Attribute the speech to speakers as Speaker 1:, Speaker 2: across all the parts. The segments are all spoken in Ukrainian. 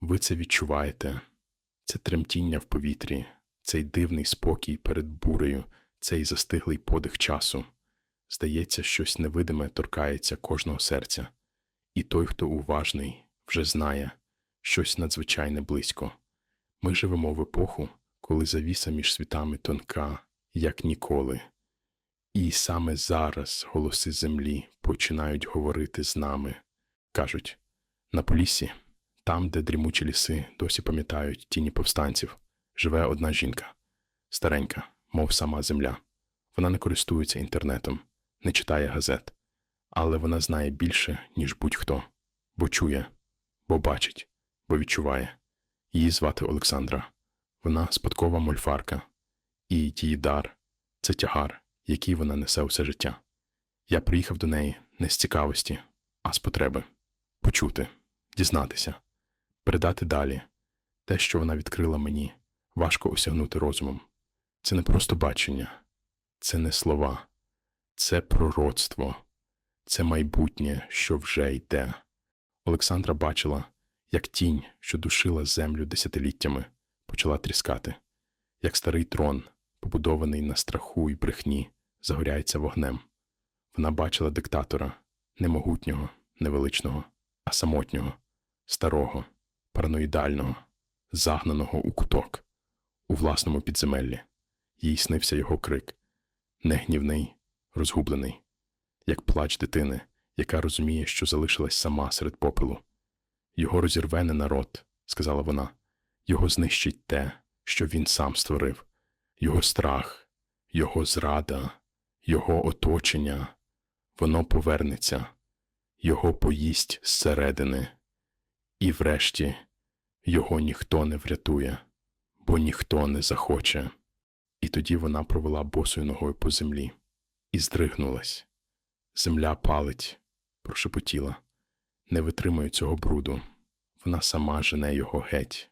Speaker 1: Ви це відчуваєте, це тремтіння в повітрі, цей дивний спокій перед бурею, цей застиглий подих часу. Здається, щось невидиме торкається кожного серця, і той, хто уважний, вже знає щось надзвичайне близько. Ми живемо в епоху, коли завіса між світами тонка, як ніколи. І саме зараз голоси землі починають говорити з нами. Кажуть, на полісі, там, де дрімучі ліси досі пам'ятають тіні повстанців, живе одна жінка, старенька, мов сама земля. Вона не користується інтернетом, не читає газет, але вона знає більше, ніж будь-хто, бо чує, бо бачить, бо відчуває. Її звати Олександра. Вона спадкова мольфарка, і її дар це тягар, який вона несе усе життя. Я приїхав до неї не з цікавості, а з потреби почути, дізнатися, передати далі те, що вона відкрила мені, важко осягнути розумом. Це не просто бачення, це не слова, це пророцтво, це майбутнє, що вже йде. Олександра бачила, як тінь, що душила землю десятиліттями, почала тріскати, як старий трон, побудований на страху і брехні, загоряється вогнем. Вона бачила диктатора, не могутнього, невеличного, а самотнього, старого, параноїдального, загнаного у куток, у власному підземеллі. Їй снився його крик, не гнівний, розгублений, як плач дитини, яка розуміє, що залишилась сама серед попелу. Його розірве не народ, сказала вона, його знищить те, що він сам створив, його страх, його зрада, його оточення, воно повернеться, його поїсть зсередини, і врешті його ніхто не врятує, бо ніхто не захоче. І тоді вона провела босою ногою по землі і здригнулась. Земля палить, прошепотіла, не витримує цього бруду. Вона сама жене його геть.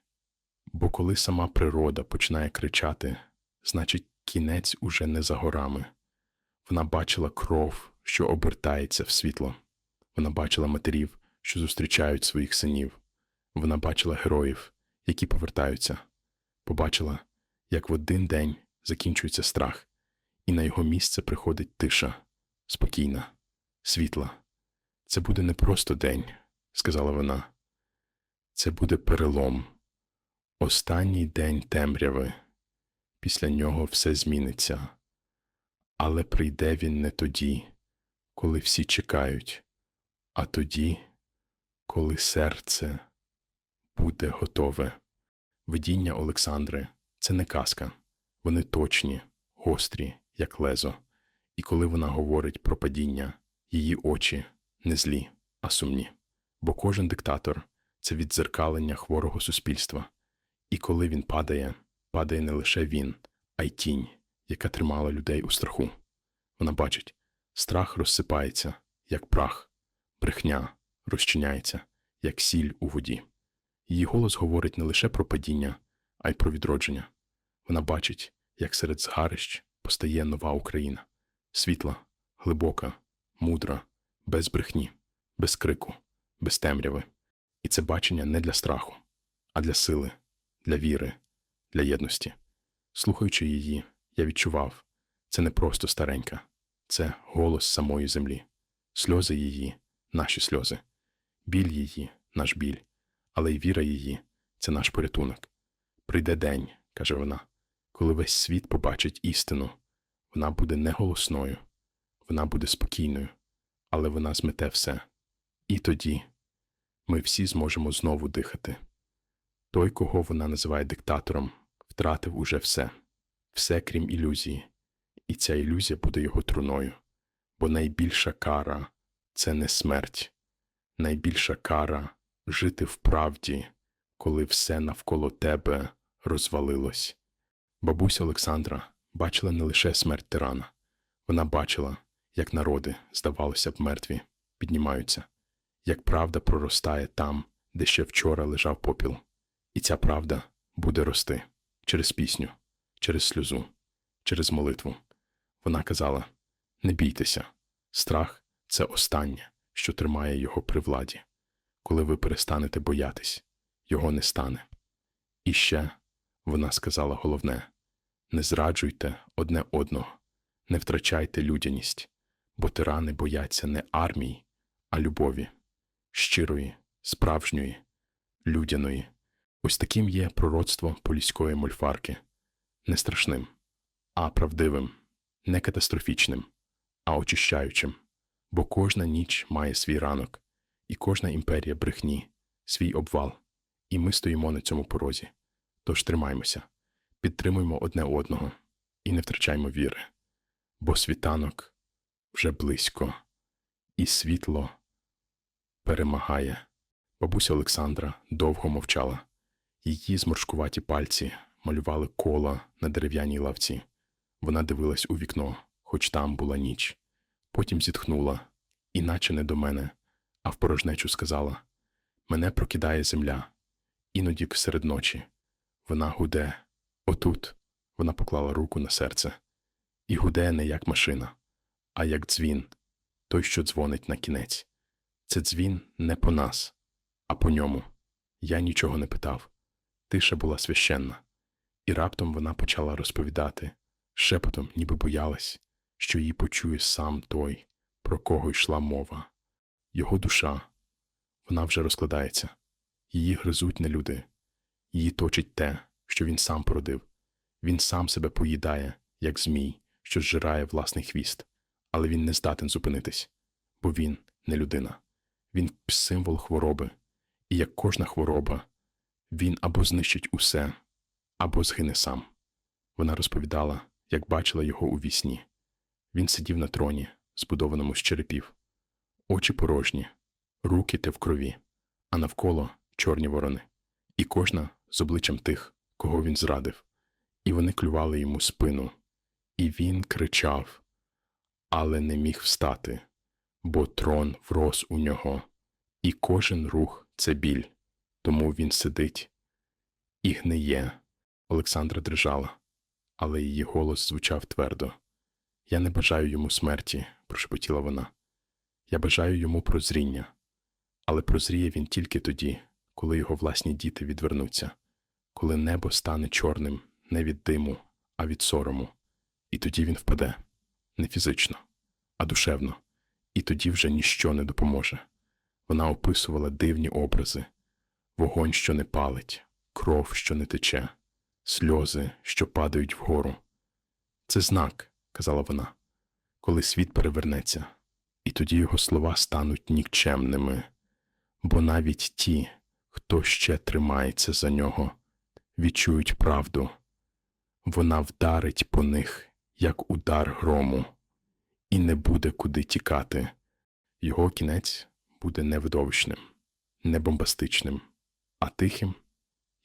Speaker 1: Бо коли сама природа починає кричати, значить, кінець уже не за горами. Вона бачила кров, що обертається в світло. Вона бачила матерів, що зустрічають своїх синів. Вона бачила героїв, які повертаються. Побачила, як в один день закінчується страх, і на його місце приходить тиша, спокійна, світла. Це буде не просто день, сказала вона. Це буде перелом. Останній день темряви. Після нього все зміниться. Але прийде він не тоді, коли всі чекають, а тоді, коли серце буде готове. Видіння Олександри це не казка. Вони точні, гострі, як лезо. І коли вона говорить про падіння, її очі не злі, а сумні. Бо кожен диктатор це віддзеркалення хворого суспільства. І коли він падає, падає не лише він, а й тінь, яка тримала людей у страху. Вона бачить, страх розсипається, як прах, брехня розчиняється, як сіль у воді. Її голос говорить не лише про падіння, а й про відродження. Вона бачить, як серед згарищ постає нова Україна, світла, глибока, мудра, без брехні, без крику, без темряви. І це бачення не для страху, а для сили, для віри, для єдності. Слухаючи її, я відчував це не просто старенька, це голос самої землі, сльози її, наші сльози, біль її, наш біль, але й віра її це наш порятунок. Прийде день, каже вона, коли весь світ побачить істину. Вона буде не голосною, вона буде спокійною, але вона змете все. І тоді ми всі зможемо знову дихати. Той, кого вона називає диктатором, втратив уже все, все крім ілюзії, і ця ілюзія буде його труною, бо найбільша кара це не смерть, найбільша кара жити в правді, коли все навколо тебе розвалилось. Бабуся Олександра бачила не лише смерть тирана, вона бачила, як народи, здавалося б, мертві, піднімаються, як правда проростає там, де ще вчора лежав попіл. І ця правда буде рости через пісню, через сльозу, через молитву. Вона казала: не бійтеся, страх це останнє, що тримає його при владі. Коли ви перестанете боятись, його не стане. І ще вона сказала головне не зраджуйте одне одного, не втрачайте людяність, бо тирани бояться не армії, а любові, щирої, справжньої, людяної. Ось таким є пророцтво поліської мольфарки, не страшним, а правдивим, не катастрофічним, а очищаючим, бо кожна ніч має свій ранок, і кожна імперія брехні, свій обвал, і ми стоїмо на цьому порозі. Тож тримаймося, підтримуємо одне одного і не втрачаймо віри, бо світанок вже близько, і світло перемагає. Бабуся Олександра довго мовчала. Її зморшкуваті пальці малювали кола на дерев'яній лавці. Вона дивилась у вікно, хоч там була ніч. Потім зітхнула, іначе не до мене, а в порожнечу сказала: Мене прокидає земля, іноді серед ночі. Вона гуде. Отут вона поклала руку на серце. І гуде не як машина, а як дзвін, той, що дзвонить на кінець. Це дзвін не по нас, а по ньому. Я нічого не питав. Тиша була священна. І раптом вона почала розповідати, шепотом, ніби боялась, що її почує сам той, про кого йшла мова. Його душа. Вона вже розкладається. Її гризуть не люди. Її точить те, що він сам породив. Він сам себе поїдає, як змій, що зжирає власний хвіст, але він не здатен зупинитись, бо він не людина. Він символ хвороби, і як кожна хвороба, він або знищить усе, або згине сам. Вона розповідала, як бачила його у вісні. Він сидів на троні, збудованому з черепів, очі порожні, руки те в крові, а навколо чорні ворони, і кожна з обличчям тих, кого він зрадив, і вони клювали йому спину. І він кричав, але не міг встати, бо трон врос у нього, і кожен рух це біль, тому він сидить і гниє. Олександра дрижала, але її голос звучав твердо. Я не бажаю йому смерті, прошепотіла вона. Я бажаю йому прозріння, але прозріє він тільки тоді, коли його власні діти відвернуться, коли небо стане чорним не від диму, а від сорому, і тоді він впаде. Не фізично, а душевно, і тоді вже ніщо не допоможе. Вона описувала дивні образи. Вогонь, що не палить, кров, що не тече, сльози, що падають вгору. Це знак, казала вона, коли світ перевернеться, і тоді його слова стануть нікчемними, бо навіть ті, хто ще тримається за нього, відчують правду. Вона вдарить по них, як удар грому, і не буде куди тікати. Його кінець буде не видовищним, не бомбастичним, а тихим,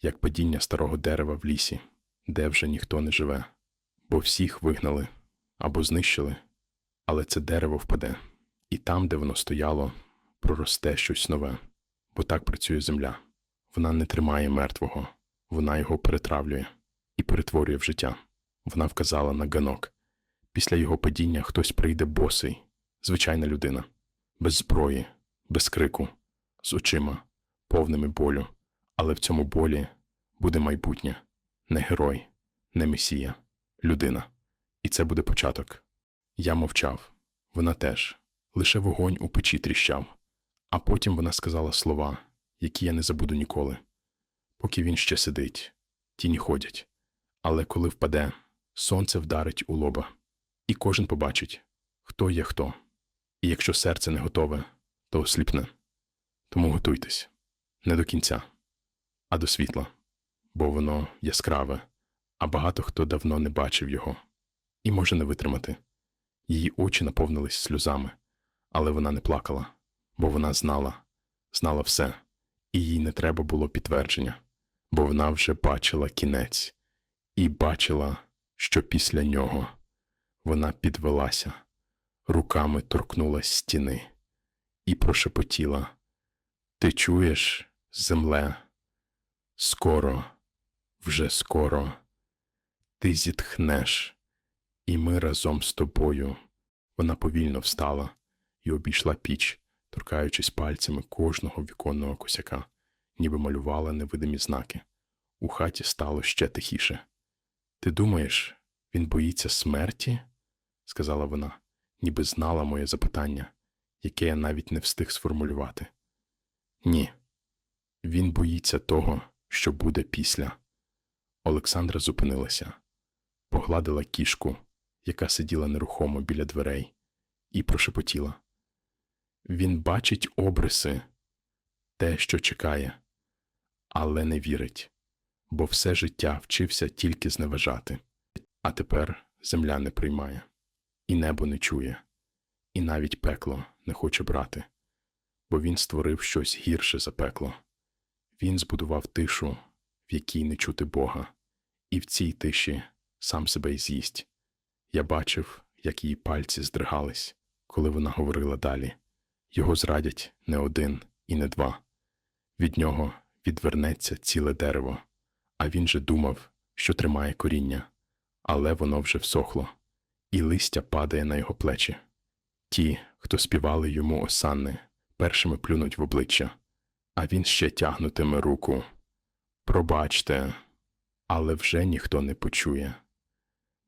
Speaker 1: як падіння старого дерева в лісі, де вже ніхто не живе, бо всіх вигнали або знищили, але це дерево впаде, і там, де воно стояло, проросте щось нове, бо так працює земля. Вона не тримає мертвого, вона його перетравлює і перетворює в життя. Вона вказала на ганок. Після його падіння хтось прийде босий, звичайна людина, без зброї, без крику, з очима, повними болю, але в цьому болі буде майбутнє, не герой, не месія, людина. І це буде початок. Я мовчав, вона теж, лише вогонь у печі тріщав, а потім вона сказала слова, які я не забуду ніколи. Поки він ще сидить, тіні ходять. Але коли впаде, сонце вдарить у лоба, і кожен побачить, хто є хто. І якщо серце не готове, то осліпне. Тому готуйтесь не до кінця, а до світла, бо воно яскраве, а багато хто давно не бачив його і може не витримати. Її очі наповнились сльозами, але вона не плакала, бо вона знала, знала все, і їй не треба було підтвердження, бо вона вже бачила кінець і бачила, що після нього вона підвелася, руками торкнулась стіни і прошепотіла Ти чуєш, земле? Скоро, вже скоро, ти зітхнеш, і ми разом з тобою. Вона повільно встала і обійшла піч, торкаючись пальцями кожного віконного косяка, ніби малювала невидимі знаки. У хаті стало ще тихіше. Ти думаєш, він боїться смерті? сказала вона, ніби знала моє запитання, яке я навіть не встиг сформулювати. Ні, він боїться того, що буде після. Олександра зупинилася, погладила кішку, яка сиділа нерухомо біля дверей, і прошепотіла. Він бачить обриси, те, що чекає, але не вірить, бо все життя вчився тільки зневажати. А тепер земля не приймає, і небо не чує, і навіть пекло не хоче брати, бо він створив щось гірше за пекло. Він збудував тишу, в якій не чути Бога, і в цій тиші сам себе й з'їсть. Я бачив, як її пальці здригались, коли вона говорила далі. Його зрадять не один і не два. Від нього відвернеться ціле дерево, а він же думав, що тримає коріння, але воно вже всохло, і листя падає на його плечі. Ті, хто співали йому осанни, першими плюнуть в обличчя, а він ще тягнутиме руку. Пробачте, але вже ніхто не почує,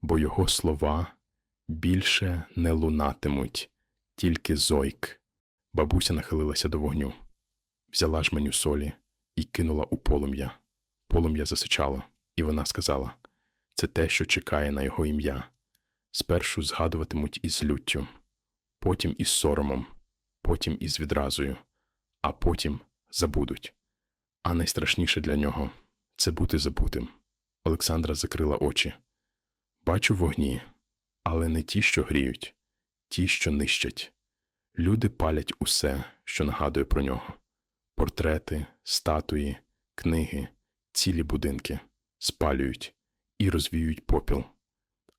Speaker 1: бо його слова більше не лунатимуть, тільки зойк. Бабуся нахилилася до вогню, взяла жменю солі і кинула у полум'я. Полум'я засичало, і вона сказала це те, що чекає на його ім'я. Спершу згадуватимуть із люттю, потім із соромом, потім із відразою, а потім забудуть. А найстрашніше для нього це бути забутим. Олександра закрила очі. Бачу вогні, але не ті, що гріють, ті, що нищать. Люди палять усе, що нагадує про нього: портрети, статуї, книги, цілі будинки спалюють і розвіюють попіл.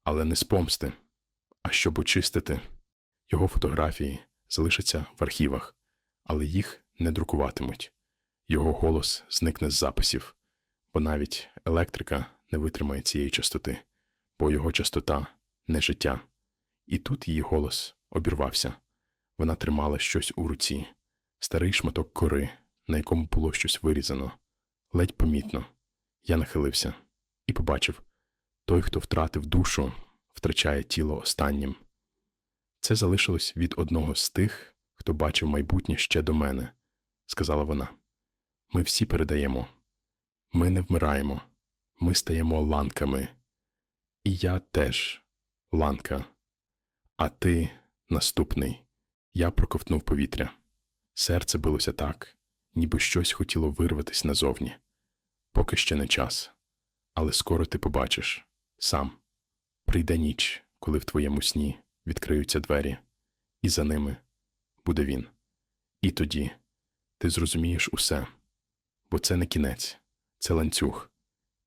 Speaker 1: Але не з помсти, а щоб очистити. Його фотографії залишаться в архівах, але їх не друкуватимуть. Його голос зникне з записів, бо навіть електрика не витримає цієї частоти, бо його частота не життя. І тут її голос обірвався. Вона тримала щось у руці, старий шматок кори, на якому було щось вирізано, ледь помітно. Я нахилився і побачив той, хто втратив душу, втрачає тіло останнім. Це залишилось від одного з тих, хто бачив майбутнє ще до мене, сказала вона. Ми всі передаємо. Ми не вмираємо, ми стаємо ланками. І я теж ланка. А ти наступний. Я проковтнув повітря. Серце билося так, ніби щось хотіло вирватися назовні. Поки ще не час. Але скоро ти побачиш сам. Прийде ніч, коли в твоєму сні відкриються двері, і за ними буде він. І тоді ти зрозумієш усе, бо це не кінець, це ланцюг,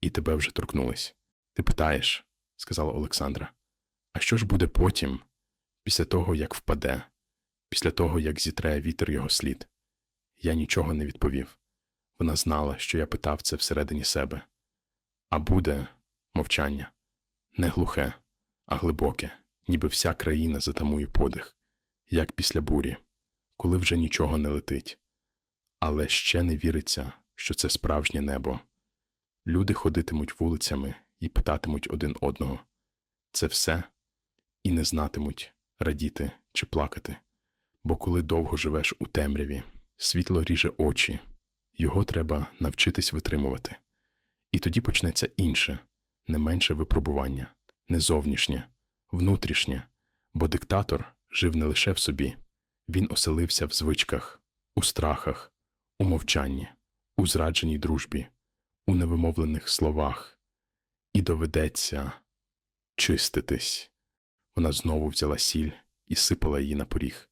Speaker 1: і тебе вже торкнулись. Ти питаєш, сказала Олександра, а що ж буде потім, після того, як впаде? Після того, як зітре вітер його слід, я нічого не відповів. Вона знала, що я питав це всередині себе. А буде мовчання не глухе, а глибоке, ніби вся країна затамує подих, як після бурі, коли вже нічого не летить. Але ще не віриться, що це справжнє небо. Люди ходитимуть вулицями і питатимуть один одного це все і не знатимуть, радіти чи плакати. Бо коли довго живеш у темряві, світло ріже очі, його треба навчитись витримувати. І тоді почнеться інше, не менше випробування, не зовнішнє, внутрішнє, бо диктатор жив не лише в собі, він оселився в звичках, у страхах, у мовчанні, у зрадженій дружбі, у невимовлених словах, і доведеться чиститись. Вона знову взяла сіль і сипала її на поріг.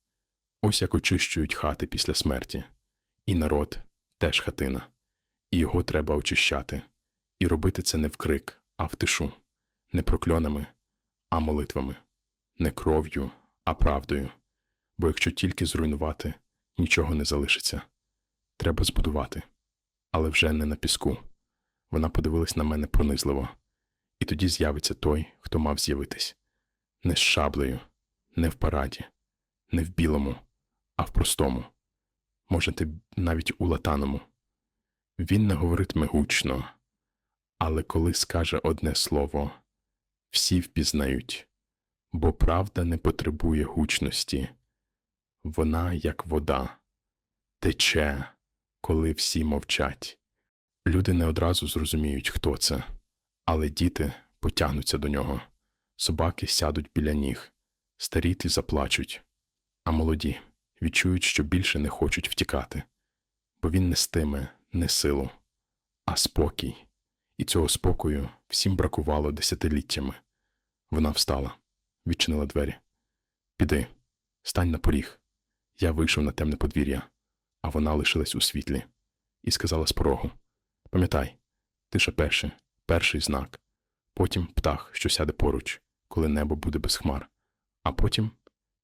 Speaker 1: Ось як очищують хати після смерті. І народ теж хатина, і його треба очищати, і робити це не в крик, а в тишу, не прокльонами, а молитвами, не кров'ю, а правдою. Бо якщо тільки зруйнувати, нічого не залишиться. Треба збудувати, але вже не на піску. Вона подивилась на мене пронизливо, і тоді з'явиться той, хто мав з'явитись не з шаблею, не в параді, не в білому а в простому, можете навіть у латаному. Він не говоритиме гучно, але коли скаже одне слово, всі впізнають, бо правда не потребує гучності. Вона, як вода, тече, коли всі мовчать. Люди не одразу зрозуміють, хто це, але діти потягнуться до нього, собаки сядуть біля ніг, старі ті заплачуть, а молоді відчують, що більше не хочуть втікати, бо він нестиме не силу, а спокій. І цього спокою всім бракувало десятиліттями. Вона встала, відчинила двері. Піди, стань на поріг. Я вийшов на темне подвір'я, а вона лишилась у світлі, і сказала з порогу: Пам'ятай, ти ще перший, перший знак, потім птах, що сяде поруч, коли небо буде без хмар, а потім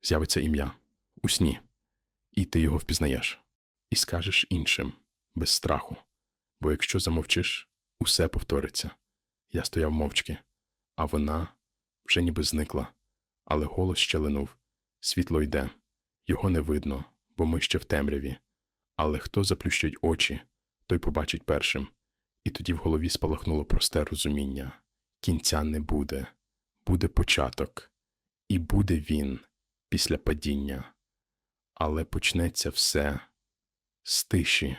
Speaker 1: з'явиться ім'я у сні, і ти його впізнаєш, і скажеш іншим, без страху. Бо якщо замовчиш, усе повториться. Я стояв мовчки, а вона вже ніби зникла, але голос ще линув. Світло йде, його не видно, бо ми ще в темряві. Але хто заплющить очі, той побачить першим. І тоді в голові спалахнуло просте розуміння кінця не буде, буде початок, і буде він після падіння. Але почнеться все з тиші.